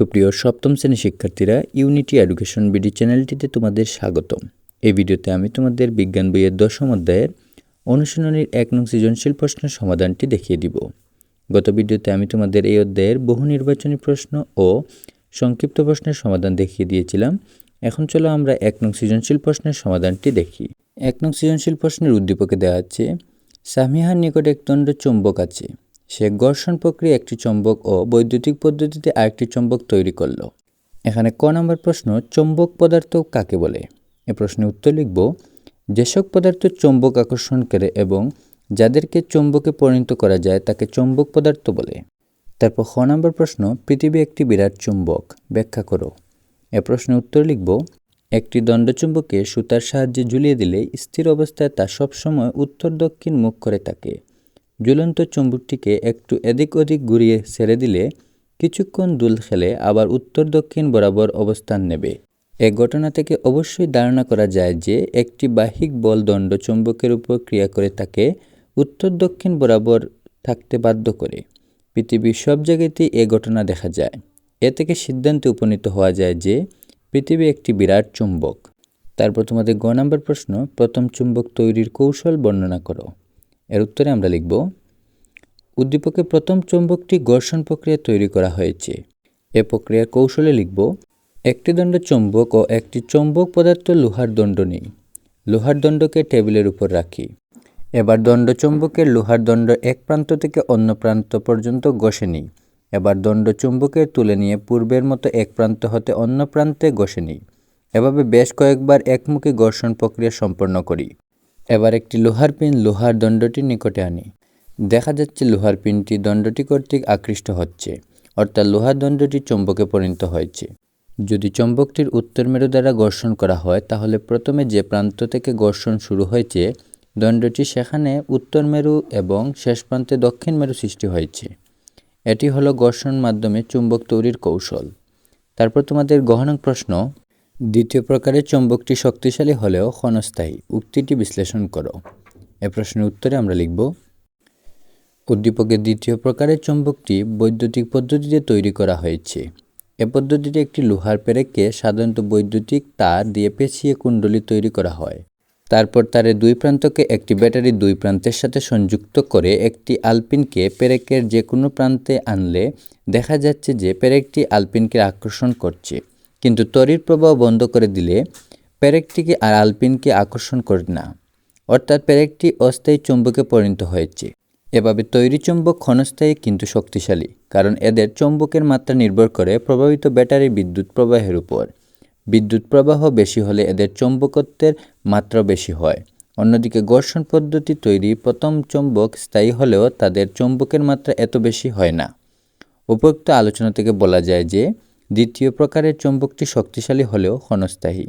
সুপ্রিয় সপ্তম শ্রেণির শিক্ষার্থীরা ইউনিটি এডুকেশন বিডি চ্যানেলটিতে তোমাদের স্বাগতম। এই ভিডিওতে আমি তোমাদের বিজ্ঞান বইয়ের দশম অধ্যায়ের অনুশীলনীর এক নং সৃজনশীল প্রশ্নের সমাধানটি দেখিয়ে দিব। গত ভিডিওতে আমি তোমাদের এই অধ্যায়ের বহু নির্বাচনী প্রশ্ন ও সংক্ষিপ্ত প্রশ্নের সমাধান দেখিয়ে দিয়েছিলাম। এখন চলো আমরা এক নং সৃজনশীল প্রশ্নের সমাধানটি দেখি। এক নং সৃজনশীল প্রশ্নের উদ্দীপকে দেওয়া আছে, সামিহার নিকট এক দণ্ড চুম্বক আছে। সে ঘর্ষণ প্রক্রিয়া একটি চম্বক ও বৈদ্যুতিক পদ্ধতিতে আরেকটি চম্বক তৈরি করল। এখানে ক নম্বর প্রশ্ন, চৌম্বক পদার্থ কাকে বলে? এ প্রশ্নের উত্তর লিখব, যেসব পদার্থ চৌম্বক আকর্ষণ করে এবং যাদেরকে চৌম্বকে পরিণত করা যায় তাকে চৌম্বক পদার্থ বলে। তারপর খ নম্বর প্রশ্ন, পৃথিবী একটি বিরাট চুম্বক, ব্যাখ্যা করো। এ প্রশ্নের উত্তর লিখব, একটি দণ্ডচুম্বকে সুতার সাহায্যে ঝুলিয়ে দিলে স্থির অবস্থায় তা সবসময় উত্তর দক্ষিণ মুখ করে থাকে। ঝুলন্ত চুম্বকটিকে একটু এদিক ওদিক ঘুরিয়ে ছেড়ে দিলে কিছুক্ষণ দুল খেলে আবার উত্তর দক্ষিণ বরাবর অবস্থান নেবে। এ ঘটনা থেকে অবশ্যই ধারণা করা যায় যে একটি বাহিক বল দণ্ড চুম্বকের উপর ক্রিয়া করে তাকে উত্তর দক্ষিণ বরাবর থাকতে বাধ্য করে। পৃথিবীর সব জায়গাতেই এ ঘটনা দেখা যায়। এ থেকে সিদ্ধান্তে উপনীত হওয়া যায় যে পৃথিবী একটি বিরাট চুম্বক। তারপর তোমাদের গ নম্বর প্রশ্ন, প্রথম চুম্বক তৈরির কৌশল বর্ণনা করো। এর উত্তরে আমরা লিখব, উদ্দীপকে প্রথম চুম্বকটি ঘর্ষণ প্রক্রিয়া তৈরি করা হয়েছে। এ প্রক্রিয়ার কৌশলে লিখব, একটি দণ্ড চুম্বক ও একটি চৌম্বক পদার্থ লোহার দণ্ড নেই, লোহার দণ্ডকে টেবিলের উপর রাখি। এবার দণ্ড চুম্বকের লোহার দণ্ড এক প্রান্ত থেকে অন্য প্রান্ত পর্যন্ত ঘষে নিই। এবার দণ্ড চুম্বকের তুলে নিয়ে পূর্বের মতো এক প্রান্ত হতে অন্য প্রান্তে ঘষে নিই। এভাবে বেশ কয়েকবার একমুখী ঘর্ষণ প্রক্রিয়া সম্পন্ন করি। এবার একটি লোহার পিন লোহার দণ্ডটির নিকটে আনি। দেখা যাচ্ছে লোহার পিনটি দণ্ডটি কর্তৃক আকৃষ্ট হচ্ছে, অর্থাৎ লোহার দণ্ডটি চুম্বকে পরিণত হয়েছে। যদি চুম্বকটির উত্তর মেরু দ্বারা ঘর্ষণ করা হয়, তাহলে প্রথমে যে প্রান্ত থেকে ঘর্ষণ শুরু হয়েছে, দণ্ডটি সেখানে উত্তর মেরু এবং শেষ প্রান্তে দক্ষিণ মেরু সৃষ্টি হয়েছে। এটি হলো ঘর্ষণ মাধ্যমে চুম্বক তৈরির কৌশল। তারপর তোমাদের গহন প্রশ্ন দ্বিতীয় প্রকারের চুম্বকটি শক্তিশালী হলেও ক্ষণস্থায়ী। উক্তিটি বিশ্লেষণ করো। এ প্রশ্নের উত্তরে আমরা লিখব, উদ্দীপকের দ্বিতীয় প্রকারের চুম্বকটি বৈদ্যুতিক পদ্ধতিতে তৈরি করা হয়েছে। এ পদ্ধতিতে একটি লোহার পেরেককে সাধারণত বৈদ্যুতিক তার দিয়ে পেঁচিয়ে কুণ্ডলী তৈরি করা হয়। তারপর তারের দুই প্রান্তকে একটি ব্যাটারির দুই প্রান্তের সাথে সংযুক্ত করে একটি আলপিনকে পেরেকের যে কোনো প্রান্তে আনলে দেখা যাচ্ছে যে পেরেকটি আলপিনকে আকর্ষণ করছে। কিন্তু তরির প্রবাহ বন্ধ করে দিলে প্যারেকটিকে আর আলপিনকে আকর্ষণ করে না। অর্থাৎ প্যারেকটি অস্থায়ী চুম্বকে পরিণত হয়েছে। এভাবে তৈরি চুম্বক ক্ষণস্থায়ী কিন্তু শক্তিশালী, কারণ এদের চুম্বকের মাত্রা নির্ভর করে প্রভাবিত ব্যাটারি বিদ্যুৎ প্রবাহের উপর। বিদ্যুৎ প্রবাহ বেশি হলে এদের চৌম্বকত্বের মাত্রা বেশি হয়। অন্যদিকে ঘর্ষণ পদ্ধতি তৈরি প্রথম চুম্বক স্থায়ী হলেও তাদের চুম্বকের মাত্রা এত বেশি হয় না। উপরোক্ত আলোচনা থেকে বলা যায় যে দ্বিতীয় প্রকারের চুম্বকটি শক্তিশালী হলেও ক্ষণস্থায়ী।